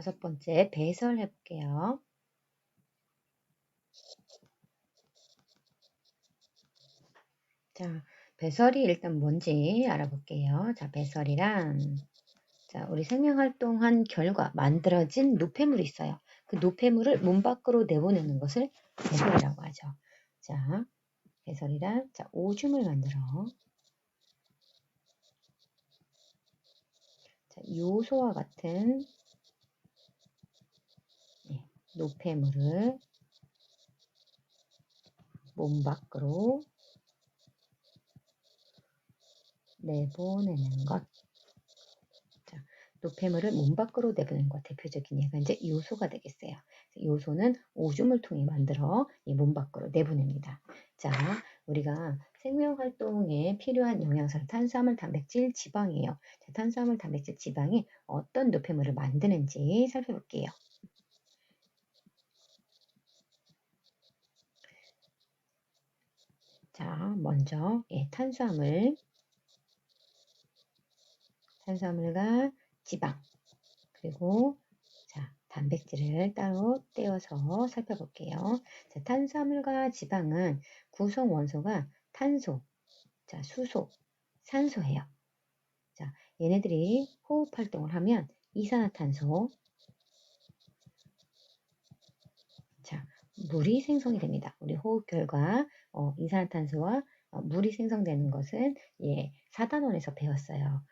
다섯 번째 배설 해볼게요. 자, 배설이 일단 뭔지 알아볼게요. 자, 배설이란 자, 우리 생명활동한 결과 만들어진 노폐물이 있어요. 그 노폐물을 몸 밖으로 내보내는 것을 배설이라고 하죠. 자, 배설이란 자, 오줌을 만들어 자, 요소와 같은 예, 노폐물을 몸 밖으로 내보내는 것. 자, 노폐물을 몸 밖으로 내보내는 것 대표적인 예가 이제 요소가 되겠어요. 요소는 오줌을 통해 만들어 몸 밖으로 내보냅니다. 자, 우리가 생명 활동에 필요한 영양소 탄수화물, 단백질, 지방이에요. 자, 탄수화물, 단백질, 지방이 어떤 노폐물을 만드는지 살펴볼게요. 자, 먼저 예, 탄수화물, 탄수화물과 지방, 그리고 자, 단백질을 따로 떼어서 살펴볼게요. 자, 탄수화물과 지방은 구성 원소가 탄소, 자, 수소, 산소예요. 자, 얘네들이 호흡 활동을 하면 이산화탄소, 자, 물이 생성이 됩니다. 우리 호흡 결과 어, 이산화탄소와 어, 물이 생성되는 것은 예, 4단원에서 배웠어요.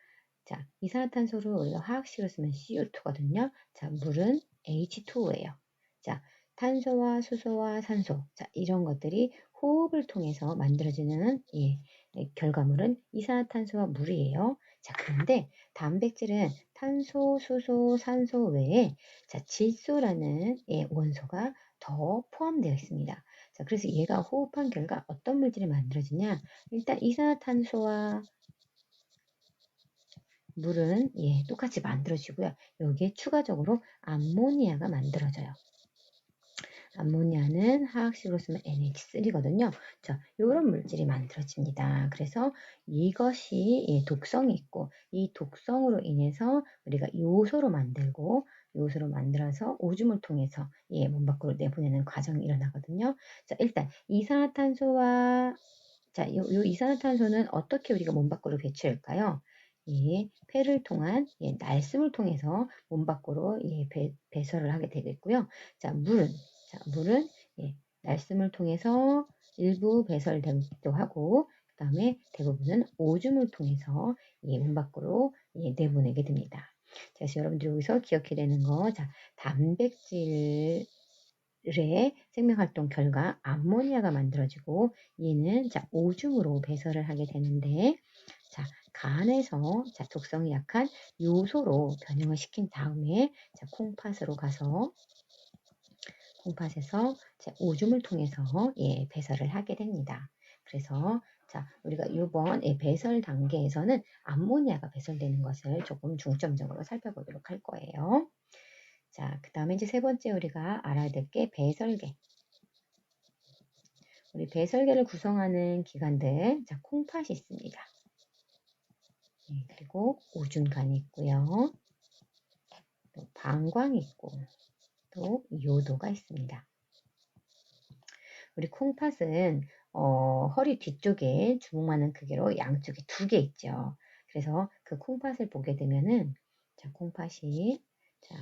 자, 이산화탄소를 우리가 화학식으로 쓰면 CO2거든요. 자, 물은 H2O예요. 자, 탄소와 수소와 산소, 자, 이런 것들이 호흡을 통해서 만들어지는 예, 예, 결과물은 이산화탄소와 물이에요. 자, 그런데 단백질은 탄소, 수소, 산소 외에 자, 질소라는 예, 원소가 더 포함되어 있습니다. 자, 그래서 얘가 호흡한 결과 어떤 물질이 만들어지냐? 일단 이산화탄소와 물은 예, 똑같이 만들어지고요. 여기에 추가적으로 암모니아가 만들어져요. 암모니아는 화학식으로 쓰면 NH3거든요. 자, 이런 물질이 만들어집니다. 그래서 이것이 예, 독성이 있고 이 독성으로 인해서 우리가 요소로 만들고 요소로 만들어서 오줌을 통해서 예, 몸 밖으로 내보내는 과정이 일어나거든요. 자, 일단 이산화탄소와 자, 요, 요 이산화탄소는 어떻게 우리가 몸 밖으로 배출할까요? 예, 폐를 통한 예, 날숨을 통해서 몸 밖으로 예, 배, 배설을 하게 되겠고요. 자, 물은 자, 물은 예, 날숨을 통해서 일부 배설되기도 하고 그 다음에 대부분은 오줌을 통해서 예, 몸 밖으로 예, 내보내게 됩니다. 자, 여러분들 여기서 기억해야 되는 거, 자, 단백질의 생명활동 결과 암모니아가 만들어지고 얘는 자, 오줌으로 배설을 하게 되는데 자, 간에서 자, 독성이 약한 요소로 변형을 시킨 다음에 자, 콩팥으로 가서 콩팥에서 자, 오줌을 통해서 예, 배설을 하게 됩니다. 그래서 자, 우리가 이번 예, 배설 단계에서는 암모니아가 배설되는 것을 조금 중점적으로 살펴보도록 할 거예요. 자, 그 다음에 이제 세 번째 우리가 알아야 될 게 배설계. 우리 배설계를 구성하는 기관들, 자, 콩팥이 있습니다. 네, 그리고 오줌간이 있고요. 또 방광이 있고 또 요도가 있습니다. 우리 콩팥은 어, 허리 뒤쪽에 주먹만한 크기로 양쪽에 두 개 있죠. 그래서 그 콩팥을 보게 되면은 자 콩팥이 자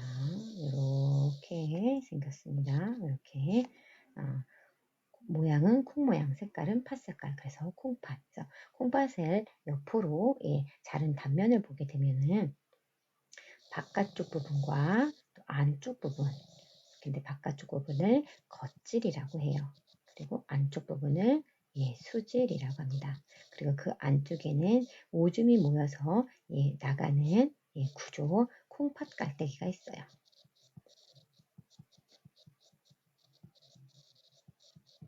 이렇게 생겼습니다. 이렇게 어, 모양은 콩 모양, 색깔은 팥 색깔. 그래서 콩팥. 그래서 콩팥을 옆으로 예, 자른 단면을 보게 되면은 바깥쪽 부분과 또 안쪽 부분. 근데 바깥쪽 부분을 겉질이라고 해요. 그리고 안쪽 부분을 예, 수질이라고 합니다. 그리고 그 안쪽에는 오줌이 모여서 예, 나가는 예, 구조 콩팥 깔때기가 있어요.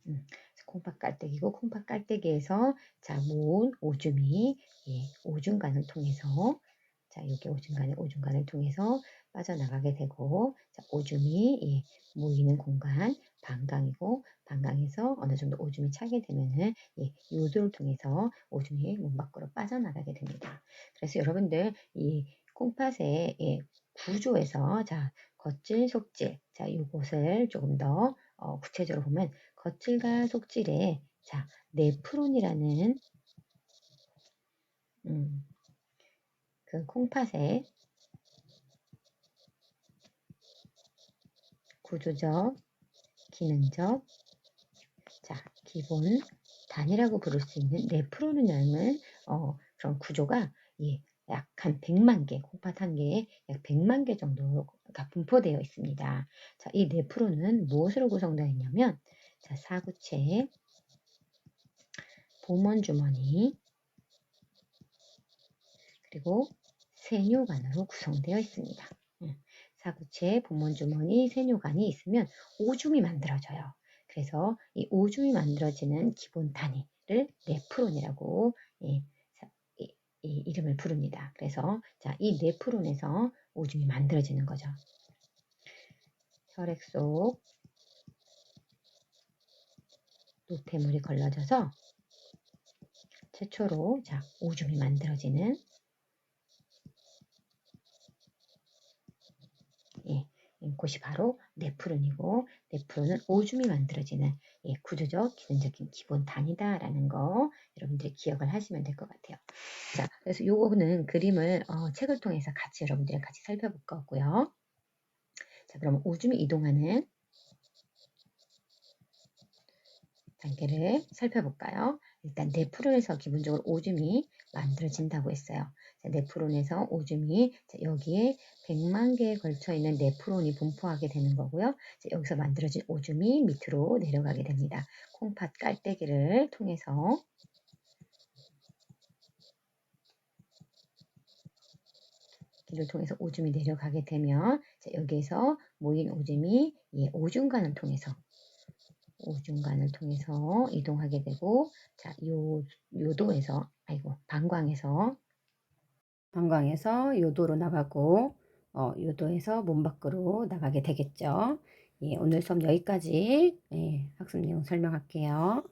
음, 콩팥 깔때기고 콩팥 깔때기에서 자 모은 오줌이 예, 오줌간을 통해서 자 여기 오줌간에 오줌간을 통해서 빠져나가게 되고 자, 오줌이 예, 모이는 공간 방광이고 방광 에서 어느 정도 오줌이 차게 되면은 예, 요도를 통해서 오줌이 몸 밖으로 빠져나가게 됩니다. 그래서 여러분들 이 콩팥의 예, 구조에서 자 겉질, 속질 자 요것을 조금 더 어, 구체적으로 보면 겉질과 속질에 자 네프론이라는 음, 그 콩팥의 구조적, 기능적, 자 기본 단위라고 부를 수 있는 네프론이라는 어, 그런 구조가 예, 약한 100만 개, 콩팥 한 개에 약 100만 개 정도가 분포되어 있습니다. 자, 이 네프론은 무엇으로 구성되어 있냐면 자, 사구체, 보먼 주머니, 그리고 세뇨관으로 구성되어 있습니다. 음, 사구체, 보먼 주머니, 세뇨관이 있으면 오줌이 만들어져요. 그래서 이 오줌이 만들어지는 기본 단위를 네프론이라고 예, 이, 이 이름을 부릅니다. 그래서 자, 이 네프론에서 오줌이 만들어지는 거죠. 혈액 속 노폐물이 걸러져서 최초로 자, 오줌이 만들어지는 예, 곳이 바로 네프론이고 네프론은 오줌이 만들어지는 예, 구조적 기능적인 기본 단위다라는 거 여러분들이 기억을 하시면 될 것 같아요. 자, 그래서 요거는 그림을 어, 책을 통해서 같이 여러분들이랑 같이 살펴볼 거고요. 자, 그럼 오줌이 이동하는 단계를 살펴볼까요? 일단 네프론에서 기본적으로 오줌이 만들어진다고 했어요. 자, 네프론에서 오줌이 자, 여기에 100만 개에 걸쳐 있는 네프론이 분포하게 되는 거고요. 자, 여기서 만들어진 오줌이 밑으로 내려가게 됩니다. 콩팥 깔때기를 통해서 길을 통해서 오줌이 내려가게 되면 자, 여기에서 모인 오줌이 예, 오줌관을 통해서 오줌관을 통해서 이동하게 되고 자, 요 요도에서 아이고 방광에서 방광에서 요도로 나가고 어, 요도에서 몸 밖으로 나가게 되겠죠. 예, 오늘 수업 여기까지 예, 학습 내용 설명할게요.